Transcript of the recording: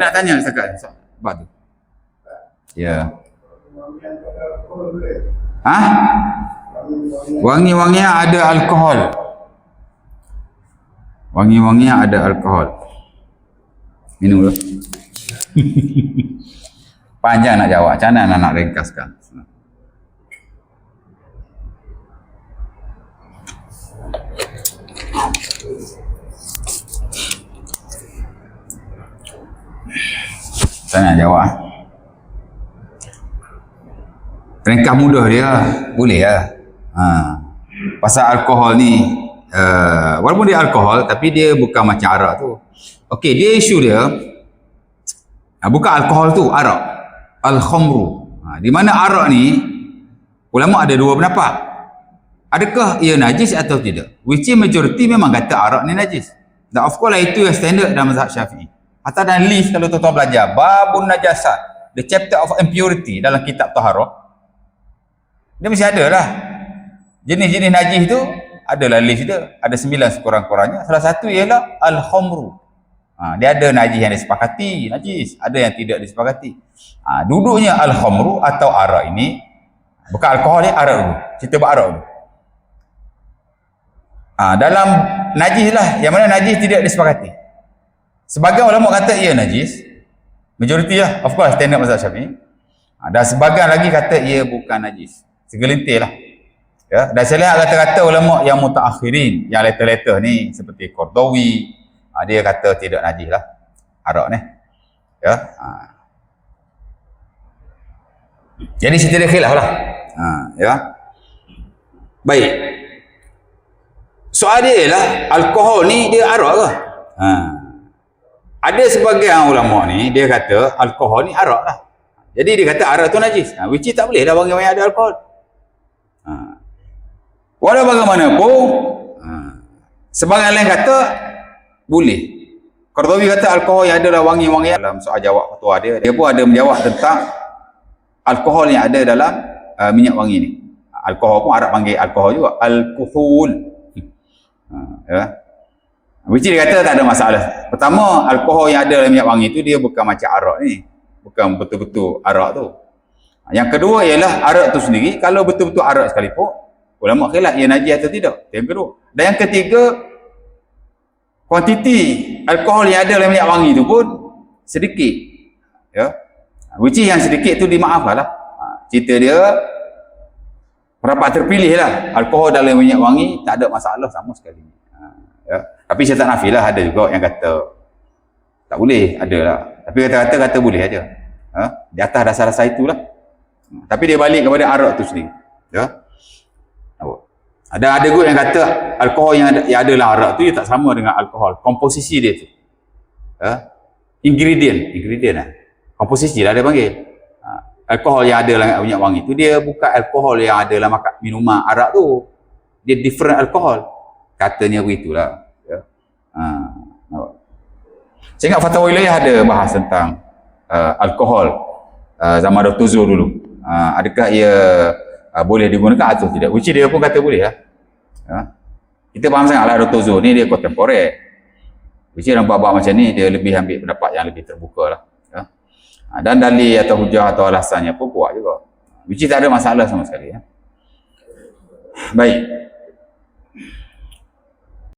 Nak tanya setakat sebab tu. Ya. Ha? Wangi-wangian ada alkohol. Wangi-wangian ada alkohol. Minum dulu. Panjang nak jawab. Macam mana nak ringkaskan? Saya nak jawab. ah. Ringkas mudah dia. Boleh lah. Ha. Pasal alkohol ni, uh, walaupun dia alkohol, tapi dia bukan macam arak tu. Okey, dia isu dia, uh, bukan alkohol tu, arak. Al-khamru. Ha, di mana arak ni, ulama ada dua pendapat. Adakah ia najis atau tidak? Which majority memang kata arak ni najis. Dan of course lah itu yang standard dalam mazhab syafi'i. Atau dalam list kalau tuan-tuan belajar. Babun najasat. The chapter of impurity dalam kitab Taharah. Dia mesti ada lah. Jenis-jenis najis tu adalah list dia. Ada sembilan sekurang-kurangnya. Salah satu ialah al-khamru. Ha, dia ada najis yang disepakati, najis. Ada yang tidak disepakati. Ha, duduknya al-khamru atau arak ini bukan alkohol ni, arak dulu. Cerita buat arak dulu. Ha, dalam najis lah. Yang mana najis tidak disepakati. Sebagian ulama kata ia najis. Majoriti lah. Of course, standard mazhab syafi'i. Ha, dan sebagian lagi kata ia bukan najis. Segelintir lah. Ya, dan saya lihat kata-kata ulama yang mutaakhirin, yang letter-letter ni seperti Kordawi, ha, dia kata tidak najis lah. Arak ni. Ya. Ha. Jadi cerita dia khilaf lah. Ha, ya. Baik. Soal dia ialah alkohol ni dia arak ke? Ha. Ada sebagian ulama ni dia kata alkohol ni arak lah. Jadi dia kata arak tu najis. Ha, which is tak boleh dah bagi yang ada alkohol. Ha. Walau bagaimanapun ha. sebagian lain kata boleh. Qardawi kata alkohol yang ada dalam wangi-wangi dalam soal jawab fatwa dia dia pun ada menjawab tentang alkohol yang ada dalam uh, minyak wangi ni. Alkohol pun Arab panggil alkohol juga. Alkohol. Ha, ya. Which dia kata tak ada masalah. Pertama, alkohol yang ada dalam minyak wangi tu dia bukan macam arak ni. Bukan betul-betul arak tu. Yang kedua ialah arak tu sendiri, kalau betul-betul arak sekalipun, ulama khilaf ia najis atau tidak. Itu Yang kedua. Dan yang ketiga, kuantiti alkohol yang ada dalam minyak wangi tu pun sedikit. Ya. Which is yang sedikit tu dimaafkan lah. Ha, cerita dia, Rapat terpilih lah. Alkohol dalam minyak wangi tak ada masalah sama sekali. Ha, ya. Tapi saya tak nafilah ada juga yang kata tak boleh, ada lah. Tapi kata-kata kata boleh aja. Ha? Di atas dasar-dasar itulah. Tapi dia balik kepada arak tu sendiri. Ya. Ada ada juga yang kata alkohol yang ada, yang ada dalam arak tu dia tak sama dengan alkohol. Komposisi dia tu. Ya. Ingredient, ingredient lah. Komposisi lah dia panggil. Ha. Alkohol yang ada dalam minyak wangi tu dia bukan alkohol yang ada dalam minuman arak tu. Dia different alkohol. Katanya begitulah. Ya. Ha. Saya ingat fatwa wilayah ada bahas tentang uh, alkohol uh, zaman Dr. Zul dulu. Uh, adakah ia uh, boleh digunakan atau tidak? Which dia pun kata boleh lah. Uh, kita faham sangat lah Dr. Zul ni dia kontemporer. Which orang bab-bab macam ni dia lebih ambil pendapat yang lebih terbuka lah. Uh, uh, dan dalil atau hujah atau alasannya pun kuat juga. Which tak ada masalah sama sekali. Ya. Baik.